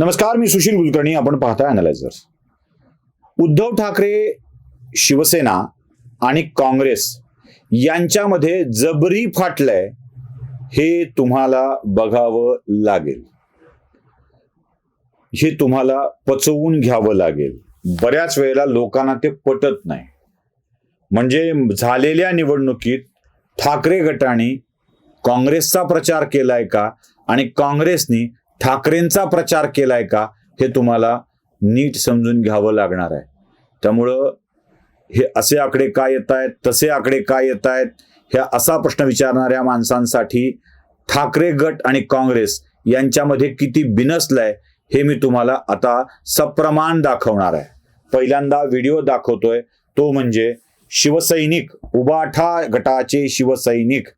नमस्कार मी सुशील कुलकर्णी. आपण पाहताय अनालायझर्स उद्धव ठाकरे शिवसेना आणि काँग्रेस यांच्यामध्ये जबरी फाटलंय हे तुम्हाला बघावं लागेल. हे तुम्हाला पचवून घ्यावं लागेल. बऱ्याच वेळेला लोकांना ते पटत नाही. म्हणजे झालेल्या निवडणुकीत ठाकरे गटाने काँग्रेसचा प्रचार केलाय का? आणि काँग्रेसनी ठाकरेंचा प्रचार केलाय का हे तुम्हाला नीट समजून घ्यावं लागणार आहे. त्यामुळं हे असे आकडे काय येत आहेत तसे आकडे काय येत आहेत ह्या असा प्रश्न विचारणाऱ्या माणसांसाठी ठाकरे गट आणि काँग्रेस यांच्यामध्ये किती बिनसलंय हे मी तुम्हाला आता सप्रमाण दाखवणार आहे. पहिल्यांदा व्हिडिओ दाखवतोय तो म्हणजे शिवसैनिक उबाठा गटाचे शिवसैनिक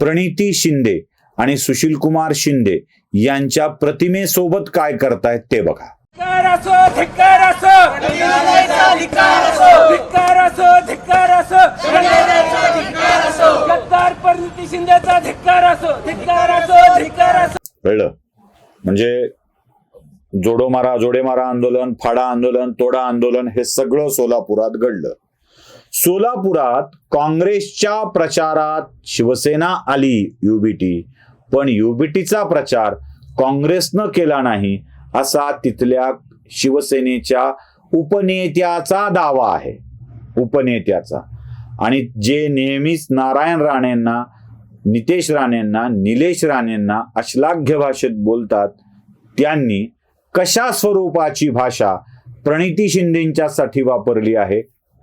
प्रणिती शिंदे. आणि सुशीलकुमार शिंदे यांच्या प्रतिमेसोबत काय करतायत ते बघा. कळलं? म्हणजे जोडो मारा जोडे मारा आंदोलन फाडा आंदोलन तोडा आंदोलन हे सगळं सोलापुरात घडलं. सोलापुरात काँग्रेसच्या प्रचारात शिवसेना आली युबीटी पण युबीटीचा प्रचार काँग्रेसनं केला नाही असा तिथल्या शिवसेनेच्या उपनेत्याचा दावा आहे. उपनेत्याचा. आणि जे नेहमीच नारायण राणेंना नितेश राणेंना निलेश राणेंना अश्लाघ्य भाषेत बोलतात त्यांनी कशा स्वरूपाची भाषा प्रणिती शिंदेंच्यासाठी वापरली आहे?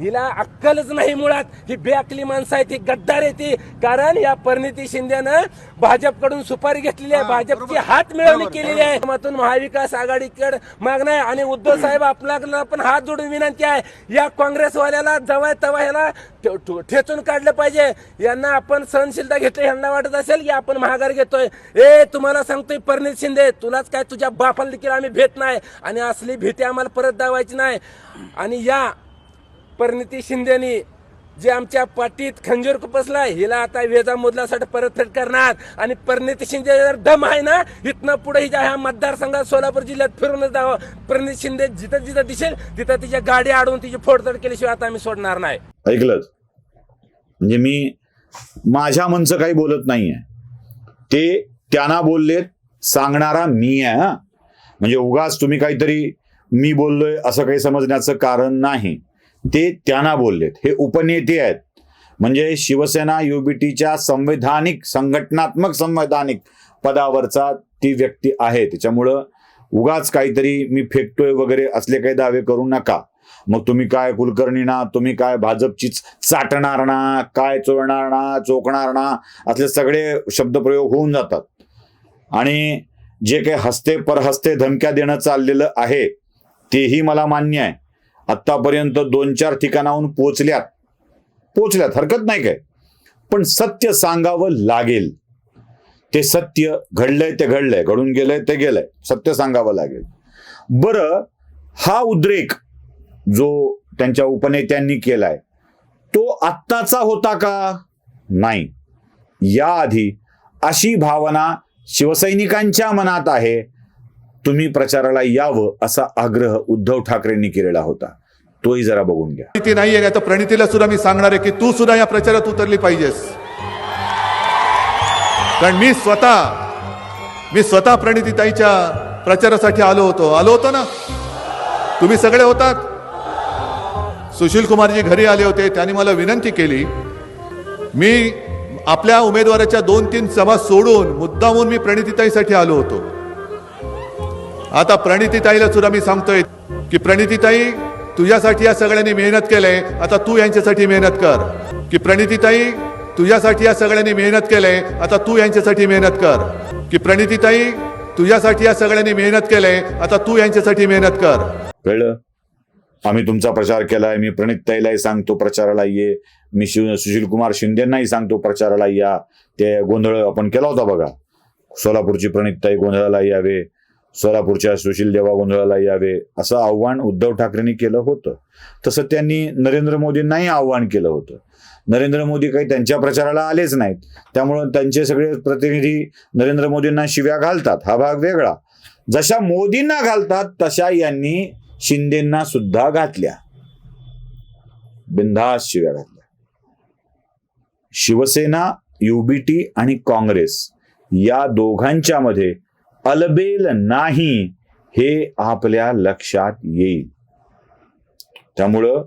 हिला अक्कलच नाही मुळात. ही बेअकली माणसं आहे ती गद्दार आहे ती. कारण या परिणिती शिंदेनं भाजपकडून सुपारी घेतलेली आहे. भाजपची हात मिळवणी केलेली आहे. मातून महाविकास आघाडीकडे मागणं आहे. आणि उद्धव साहेब आपल्याला पण हात जोडून विनंती आहे. या काँग्रेसवाल्याला जवळ तवा ह्याला ठेचून काढलं पाहिजे. यांना आपण सहनशीलता घेतली यांना वाटत असेल की आपण महागार घेतोय. ए तुम्हाला सांगतोय परिणित शिंदे तुलाच काय तुझ्या बापाला देखील आम्ही भेट नाही. आणि असली भीती आम्हाला परत दावायची नाही. आणि या परिणिती शिंदेनी जे आमच्या पाठीत खंजीर खुपसलाय हिला आता वेजा मुदलासाठी परतफेड करणार. आणि परिणिती शिंदे जर दम आहे ना इथनं पुढे हिच्या ह्या मतदारसंघात सोलापूर जिल्ह्यात फिरूनच जावं. परिणिती शिंदे जिथं जिथं दिसेल तिथं तिच्या गाडी अडवून तिची फोडतड केल्याशिवाय आता आम्ही सोडणार नाही. ऐकलं म्हणजे मी माझ्या मनचं काही बोलत नाहीये. ते त्यांना बोललेत सांगणारा मी आहे हा. म्हणजे उगाच तुम्ही काहीतरी मी बोललोय असं काही समजण्याचं कारण नाही. ते त्यांना बोललेत. हे उपनेते आहेत. म्हणजे शिवसेना युबीटीच्या संवैधानिक संघटनात्मक संवैधानिक पदावरचा ती व्यक्ती आहे. त्याच्यामुळं उगाच काहीतरी मी फेकतोय वगैरे असले काही दावे करू नका. मग तुम्ही काय कुलकर्णी ना तुम्ही काय भाजपचीच चाटणार ना काय चोळणार ना चोकणार ना असले सगळे शब्दप्रयोग होऊन जातात. आणि जे काही हस्ते परहस्ते धमक्या देणं चाललेलं आहे तेही मला मान्य आहे. आत्तापर्यंत दोन चार ठिकाणाहून पोचल्यात. पोचल्यात हरकत नाही काय. पण सत्य सांगावं लागेल. ते सत्य घडलंय ते घडलंय. घडून गेलंय ते गेलंय. सत्य सांगावं लागेल. बरं हा उद्रेक जो त्यांच्या उपनेत्यांनी केलाय तो आत्ताचा होता का? नाही. याआधी अशी भावना शिवसैनिकांच्या मनात आहे तुम्ही प्रचाराला यावं असा आग्रह उद्धव ठाकरेंनी केलेला होता. तोही जरा बघून घ्या. प्रणिती नाहीये नाही प्रणितीला सुद्धा मी सांगणार आहे की तू सुद्धा या प्रचारात उतरली पाहिजेस. कारण मी स्वतः मी स्वतः प्रणितीताईच्या प्रचारासाठी आलो होतो. आलो होतो ना? तुम्ही सगळे होतात. सुशील कुमारजी घरी आले होते. त्यांनी मला विनंती केली मी आपल्या उमेदवाराच्या दोन तीन सभा सोडून मुद्दामून मी प्रणितीताईसाठी आलो होतो. आता प्रणितीताईला सुद्धा मी सांगतोय की प्रणितीताई तुझ्यासाठी या सगळ्यांनी मेहनत केलंय आता तू यांच्यासाठी मेहनत कर. की प्रणितीताई तुझ्यासाठी या सगळ्यांनी मेहनत केलंय आता तू यांच्यासाठी मेहनत कर. की प्रणितीताई तुझ्यासाठी या सगळ्यांनी मेहनत केलंय आता तू यांच्यासाठी मेहनत कर. कळलं? आम्ही तुमचा प्रचार केलाय. मी प्रणित ताईलाही सांगतो प्रचाराला ये. मी शिव सुशील कुमार शिंदेनाही सांगतो प्रचाराला या. ते गोंधळ आपण केला होता बघा. सोलापूरची प्रणित ताई गोंधळाला यावे. सोलापूरच्या सुशील देवा गोंधळाला यावे असं आव्हान उद्धव ठाकरेंनी केलं होतं. तसं त्यांनी नरेंद्र मोदींनाही आव्हान केलं होतं. नरेंद्र मोदी काही त्यांच्या प्रचाराला आलेच नाहीत. त्यामुळं त्यांचे सगळे प्रतिनिधी नरेंद्र मोदींना शिव्या घालतात. हा भाग वेगळा. जशा मोदींना घालतात तशा यांनी शिंदेंना सुद्धा घातल्या. बिनधास्त शिव्या घातल्या. शिवसेना युबीटी आणि काँग्रेस या दोघांच्या मध्ये अलबेल नाही हे आपल्या लक्षात येईल. त्यामुळं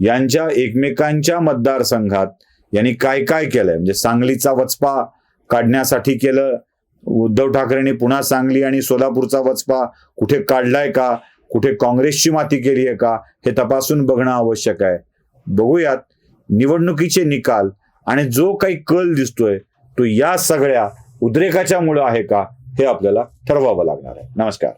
यांच्या एकमेकांच्या मतदारसंघात यांनी काय काय केलंय? म्हणजे सांगलीचा वचपा काढण्यासाठी केलं उद्धव ठाकरेंनी पुन्हा सांगली आणि सोलापूरचा वचपा कुठे काढलाय का? कुठे काँग्रेसची माती केली आहे का? हे तपासून बघणं आवश्यक आहे. बघूयात निवडणुकीचे निकाल आणि जो काही कल दिसतोय तो या सगळ्या उद्रेकाच्या मुळे आहे का? हे आपल्याला ठरवावं लागणार आहे. नमस्कार.